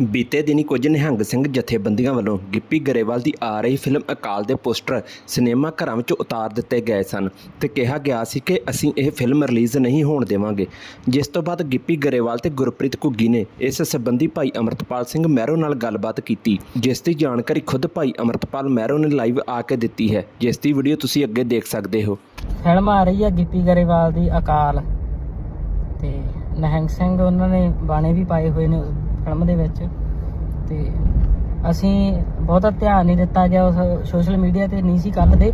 ਬੀਤੇ ਦਿਨੀ ਕੁਝ ਨਿਹੰਗ ਸਿੰਘ ਜਥੇਬੰਦੀਆਂ ਵੱਲੋਂ ਗਿੱਪੀ ਗਰੇਵਾਲ ਦੀ ਆ ਰਹੀ ਫਿਲਮ ਅਕਾਲ ਦੇ ਪੋਸਟਰ ਸਿਨੇਮਾ ਘਰਾਂ ਵਿੱਚ ਉਤਾਰ ਦਿੱਤੇ ਗਏ ਸਨ ਤੇ ਕਿਹਾ ਗਿਆ ਸੀ ਕਿ ਅਸੀਂ ਇਹ ਫਿਲਮ ਰਿਲੀਜ਼ ਨਹੀਂ ਹੋਣ ਦੇਵਾਂਗੇ। ਜਿਸ ਤੋਂ ਬਾਅਦ ਗਿੱਪੀ ਗਰੇਵਾਲ ਤੇ ਗੁਰਪ੍ਰੀਤ ਘੁੱਗੀ ਨੇ ਇਸ ਸੰਬੰਧੀ ਭਾਈ ਅਮਰਤਪਾਲ ਸਿੰਘ ਮਹਿਰੋ ਨਾਲ ਗੱਲਬਾਤ ਕੀਤੀ, ਜਿਸ ਦੀ ਜਾਣਕਾਰੀ ਖੁਦ ਭਾਈ ਅਮਰਤਪਾਲ ਮਹਿਰੋ ਨੇ ਲਾਈਵ ਆ ਕੇ ਦਿੱਤੀ ਹੈ। ਜਿਸ ਦੀ ਵੀਡੀਓ ਤੁਸੀਂ ਅੱਗੇ ਦੇਖ ਸਕਦੇ ਹੋ। ਫਿਲਮ ਆ ਰਹੀ ਹੈ ਗਿੱਪੀ ਗਰੇਵਾਲ ਦੀ ਅਕਾਲ ਤੇ ਨਿਹੰਗ ਸਿੰਘ ਉਹਨਾਂ ਨੇ ਬਾਣੇ ਵੀ ਪਾਏ ਹੋਏ ਨੇ ਫਿਲਮ ਦੇ ਵਿੱਚ। ਤੇ ਅਸੀਂ ਬਹੁਤਾ ਧਿਆਨ ਨਹੀਂ ਦਿੱਤਾ ਗਿਆ ਉਸ ਸੋਸ਼ਲ ਮੀਡੀਆ ਤੇ, ਨਹੀਂ ਸੀ ਕੱਲ ਦੇ।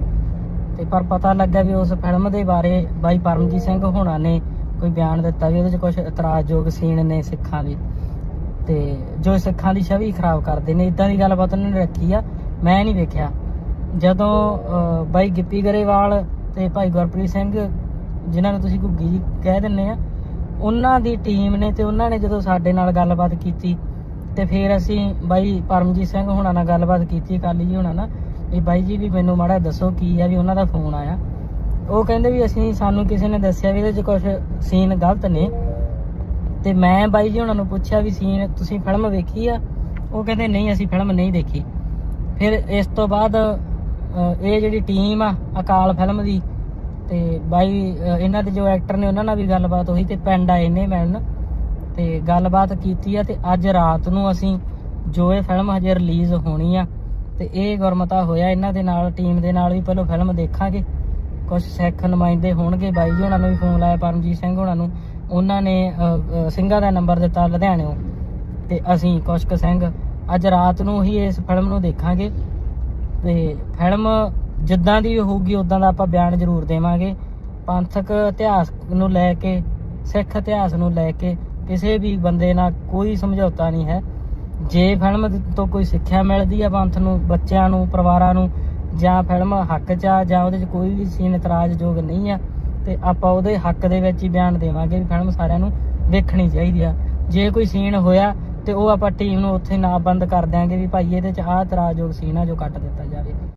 ਤੇ ਪਰ ਪਤਾ ਲੱਗਾ ਵੀ ਉਸ ਫਿਲਮ ਦੇ ਬਾਰੇ ਬਾਈ ਪਰਮਜੀਤ ਸਿੰਘ ਹੋਣਾ ਨੇ ਕੋਈ ਬਿਆਨ ਦਿੱਤਾ ਵੀ ਉਹਦੇ 'ਚ ਕੁਝ ਇਤਰਾਜ਼ਯੋਗ ਸੀਨ ਨੇ ਸਿੱਖਾਂ ਦੇ। ਤੇ ਜੋ ਸਿੱਖਾਂ ਦੀ ਛਵੀ ਖਰਾਬ ਕਰਦੇ ਨੇ ਇਦਾਂ ਦੀ ਗੱਲਬਾਤ ਉਹਨਾਂ ਨੇ ਰੱਖੀ ਆ। ਮੈਂ ਨਹੀਂ ਵੇਖਿਆ। ਜਦੋਂ ਬਾਈ ਗਿੱਪੀ ਗਰੇਵਾਲ ਤੇ ਭਾਈ ਗੁਰਪ੍ਰੀਤ ਸਿੰਘ, ਜਿਨ੍ਹਾਂ ਨੂੰ ਤੁਸੀਂ ਘੁੱਗੀ ਜੀ ਕਹਿ ਦਿੰਦੇ ਆ ਉਹਨਾਂ ਦੀ ਟੀਮ ਨੇ ਤੇ ਉਹਨਾਂ ਨੇ ਜਦੋਂ ਸਾਡੇ ਨਾਲ ਗੱਲਬਾਤ ਕੀਤੀ ਤੇ ਫਿਰ ਅਸੀਂ ਬਾਈ ਪਰਮਜੀਤ ਸਿੰਘ ਹੋਣਾ ਨਾਲ ਗੱਲਬਾਤ ਕੀਤੀ, ਅਕਾਲੀ ਜੀ ਹੋਣਾ ਨਾਲ, ਵੀ ਬਾਈ ਜੀ ਵੀ ਮੈਨੂੰ ਮਾੜਾ ਦੱਸੋ ਕੀ ਆ ਵੀ ਉਹਨਾਂ ਦਾ ਫੋਨ ਆਇਆ। ਉਹ ਕਹਿੰਦੇ ਵੀ ਅਸੀਂ, ਸਾਨੂੰ ਕਿਸੇ ਨੇ ਦੱਸਿਆ ਵੀ ਇਹਦੇ 'ਚ ਕੁਝ ਸੀਨ ਗਲਤ ਨੇ। ਤੇ ਮੈਂ ਬਾਈ ਜੀ ਉਹਨਾਂ ਨੂੰ ਪੁੱਛਿਆ ਵੀ ਸੀਨ ਤੁਸੀਂ ਫਿਲਮ ਵੇਖੀ ਆ? ਉਹ ਕਹਿੰਦੇ, ਨਹੀਂ, ਅਸੀਂ ਫਿਲਮ ਨਹੀਂ ਦੇਖੀ। ਫਿਰ ਇਸ ਤੋਂ ਬਾਅਦ ਇਹ ਜਿਹੜੀ ਟੀਮ ਆ ਅਕਾਲ ਫਿਲਮ ਦੀ ਤੇ ਬਾਈ ਇਹਨਾਂ ਦੇ ਜੋ ਐਕਟਰ ਨੇ ਉਹਨਾਂ ਨਾਲ ਵੀ ਗੱਲਬਾਤ ਹੋਈ ਤੇ ਪਿੰਡ ਆਏ ਨੇ ਮਿਲਣ। ਤੇ ਗੱਲਬਾਤ ਕੀਤੀ ਆ ਤੇ ਅੱਜ ਰਾਤ ਨੂੰ ਅਸੀਂ ਜੋ ਇਹ ਫਿਲਮ ਹਜੇ ਰਿਲੀਜ਼ ਹੋਣੀ ਆ ਤੇ ਇਹ ਗੁਰਮਤਾ ਹੋਇਆ ਇਹਨਾਂ ਦੇ ਨਾਲ ਟੀਮ ਦੇ ਨਾਲ ਵੀ ਪਹਿਲਾਂ ਫਿਲਮ ਦੇਖਾਂਗੇ। ਕੁਝ ਸਿੱਖ ਨੁਮਾਇੰਦੇ ਹੋਣਗੇ ਬਾਈ ਜੀ ਉਹਨਾਂ ਨੂੰ ਵੀ ਫੋਨ ਲਾਇਆ, ਪਰਮਜੀਤ ਸਿੰਘ ਉਹਨਾਂ ਨੂੰ। ਉਹਨਾਂ ਨੇ ਸਿੰਘਾਂ ਦਾ ਨੰਬਰ ਦਿੱਤਾ ਲੁਧਿਆਣਿਓਂ ਤੇ ਅਸੀਂ ਕੁਛ ਸਿੰਘ, ਅੱਜ ਰਾਤ ਨੂੰ ਹੀ ਇਸ ਫਿਲਮ ਨੂੰ ਦੇਖਾਂਗੇ। ਤੇ ਫਿਲਮ ਜਿੱਦਾਂ ਦੀ ਵੀ ਹੋਊਗੀ, ਉਦਾਂ ਦਾ ਆਪਾਂ ਬਿਆਨ ਜ਼ਰੂਰ ਦੇਵਾਂਗੇ। ਪੰਥਕ ਇਤਿਹਾਸ ਨੂੰ ਲੈ ਕੇ, ਸਿੱਖ ਇਤਿਹਾਸ ਨੂੰ ਲੈ ਕੇ ਕਿਸੇ ਵੀ ਬੰਦੇ ਨਾਲ ਕੋਈ ਸਮਝੌਤਾ ਨਹੀਂ ਹੈ। ਜੇ ਫਿਲਮ ਤੋਂ ਕੋਈ ਸਿੱਖਿਆ ਮਿਲਦੀ ਹੈ ਪੰਥ ਨੂੰ, ਬੱਚਿਆਂ ਨੂੰ, ਪਰਿਵਾਰਾਂ ਨੂੰ, ਜਾਂ ਫਿਲਮ ਹੱਕ 'ਚ ਆ, ਜਾਂ ਉਹਦੇ 'ਚ ਕੋਈ ਵੀ ਸੀਨ ਇਤਰਾਜ਼ਯੋਗ ਨਹੀਂ ਆ, ਤੇ ਆਪਾਂ ਉਹਦੇ ਹੱਕ ਦੇ ਵਿੱਚ ਹੀ ਬਿਆਨ ਦੇਵਾਂਗੇ ਵੀ ਫਿਲਮ ਸਾਰਿਆਂ ਨੂੰ ਦੇਖਣੀ ਚਾਹੀਦੀ ਆ। ਜੇ ਕੋਈ ਸੀਨ ਹੋਇਆ ਤੇ ਉਹ ਆਪਾਂ ਟੀਮ ਨੂੰ ਉੱਥੇ ਨਾ ਬੰਦ ਕਰ ਦਿਆਂਗੇ ਵੀ ਭਾਈ ਇਹਦੇ 'ਚ ਆਹ ਇਤਰਾਜ਼ਯੋਗ ਸੀਨ ਆ ਜੋ ਕੱਟ ਦਿੱਤਾ ਜਾਵੇ।